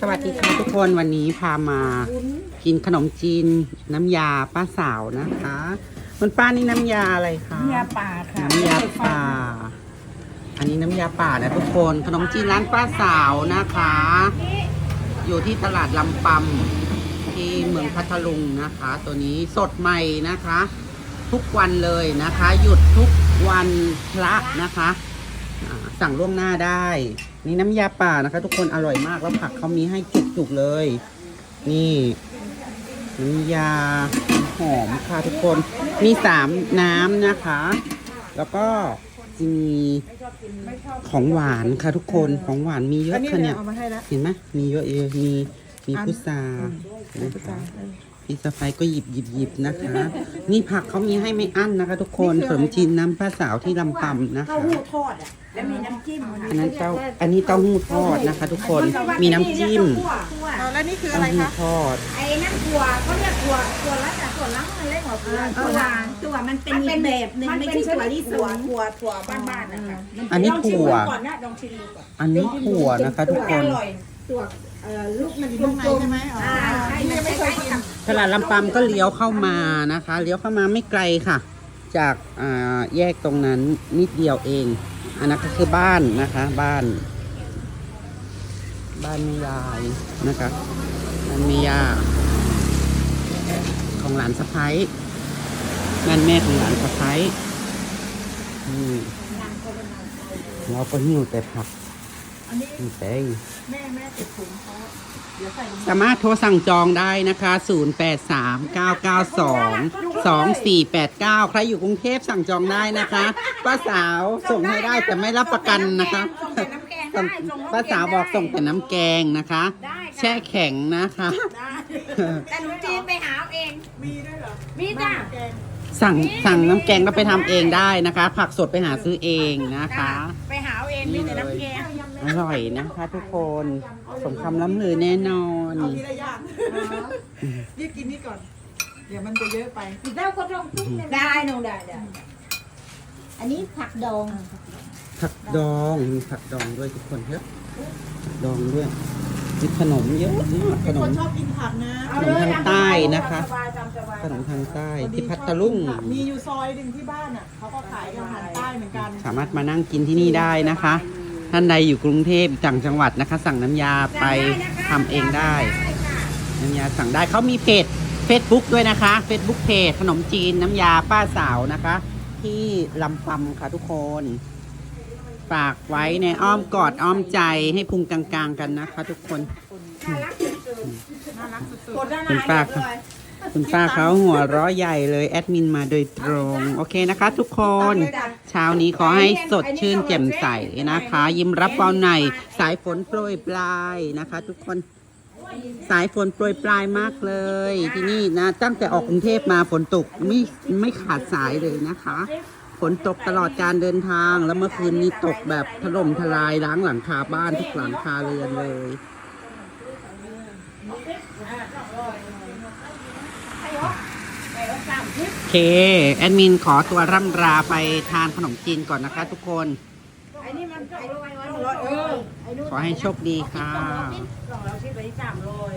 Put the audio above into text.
สวัสดีค่ะทุกคนวันนี้พามากินขนมจีนน้ำยาป้าสาวนะคะคุณป้านี่น้ำยาอะไรคะน้ำยาป่าค่ะน้ำยาป่า อันนี้น้ำยาป่านะทุกคนขนมจีนร้านป้าสาวนะคะ อยู่ที่ตลาดลำปำที่เมืองพัทลุงนะคะ ตัวนี้สดใหม่นะคะ ทุกวันเลยนะคะ หยุดทุกวันพระนะคะอ่า สั่งล่วงหน้าได้ นี่น้ำยาป่านะคะ ทุกคนอร่อยมากแล้วผักเขามีให้จุกๆเลย นี่น้ำยาหอมค่ะทุกคนมีสามน้ำนะคะ แล้วก็จะมีของหวานค่ะทุกคนของหวานมีเยอัอะนนี้ค่ะเนี่เนี่ยยเอามาให้แล้วเห็นไหมมีเยอะเยอะมีมีพุทราพุนะทราคะ พี่สะไฟก็หยิบหยิบหยิบนะคะ นี่ผักเขามีให้ไม่อั้นนะคะ ทุกคนขนมจีนน้ำป้าสาวที่ลำปำนะคะ เต้าหู้ทอดอะ แล้วมีน้ำจิ้มอันนั้นเต้า อันนี้เต้าหู้ทอดนะคะ ทุกคน มีน้ำจิ้มเอาแล้วนี่คือเต้าอะไรหู้คะ ทอด ไอ้นั่นถั่วเขาเรียกถั่วถั่วลัดอะถั่วลังมันเรียกว่าถั่วถั่วถั่วมันเป็นอีกแบบหนึงไม่ใช่ถั่วลิสงถั่วถั่วบ้านๆนะคะอันนี้ถั่วก่อนนะลองชิมดูก่อนอันนี้ถั่วนะคะ ทุกคนอร่อยถั่วเอ่อลูกมันตรงไหนใช่ไหมอ๋ออ่าใช่นี่มั ลาดลำปำก็เลี้ยวเข้ามานะคะ เลี้ยวเข้ามาไม่ไกลค่ะ จากแยกตรงนั้นนิดเดียวเอง อันนั้นก็คือบ้านนะคะ บ้าน บ้านแม่ยายนะคะบ้านแม่ยาของหลานสะพ้ายบ้านแม่ของหลานสะพ้ายอืมเราก็หิ้วแต่ผัก อันนี้มีแต่แม่แม่ติดถุงเขาเดี๋ยวใส่ลงไปสามารถโทรสั่งจองได้นะคะ 0839922489 ใครอยู่กรุงเทพสั่งจองได้นะคะป้าสาวส่งให้ได้แต่ไม่รับประกันนะคะ ส่งแต่น้ำแกงได้ส่งน้ำแกงป้าสาวบอกส่งแต่น้ำแกงนะคะ ได้ค่ะ แช่แข็งนะคะแต่หนูจีนไปหาเอาเอง มีด้วยเหรอมีจ้ะ แกงสั่งสั่งน้ำแกงแล้วไปทำเองได้นะคะ ผักสดไปหาซื้อเองนะคะ ไปหาเอาเองมีแต่น้ำแกง อร่อยนะคะทุกคนสมคำล้ำลือแน่นอน เอาทีละอย่างรีบกินนี่ก่อน เดี๋ยวมันจะเยอะไปได้ก็ต้องได้หนูได้ได้อันนี้ผักดองผักดองมีผักดองด้วยทุกคนเยอะผักดองด้วยมีขนมเยอะมากขนคม นชอบกินผักนะขนมทางใต้นะคะสบายจำสบายขนมทางใต้พอดีที่พัทลุงชอบกินผักมีอยู่ซอยหนึ่งที่บ้านอะเขาก็ขายอาหารใต้เหมือนกัน สามารถมานั่งกินที่นี่ได้นะคะ ท่านใดอยู่กรุงเทพต่างจังหวัดนะคะ สั่งน้ำยาไปทำเองได้ น้ำยาสั่งได้เขามีเพจ Facebook ด้วยนะคะ Facebook เพจขนมจีนน้ำยาป้าสาวนะคะ ที่ลำปำค่ะทุกคน ฝากไว้ในอ้อมกอดอ้อมใจให้พุงกลางๆกันนะคะ ทุกคน น่ารักสุดกดด้านคุณในป้าเลย คุณป้าเขาหัวร้อใหญ่เลยแอดมินมาโดยตรง โอเคนะคะ ทุกคนเช้านี้ขอให้สดชื่นแจ่มใสนะคะ ยิ้มรับเบาในสายฝนโปรยปลายนะคะ ทุกคนสายฝนโปรยปลายมากเลย ที่นี่นะ ตั้งแต่ออกกรุงเทพมาฝนตกไม่ไม่ขาดสายเลยนะคะ ฝนตกตลอดการเดินทางแล้วเมื่อคืนนี้ตกแบบถล่มทลายล้างหลังคาบ้านทุกหลังคาเรือนเลย โอเค แอดมินขอตัวร่ำราไปทานขนมจีนก่อนนะคะทุกคน ไอ้นี่มันไอ้ร้อยร้อยเออไอ้นู่นขอให้โชคดีค่ะ สองร้อยที่ไปสามร้อย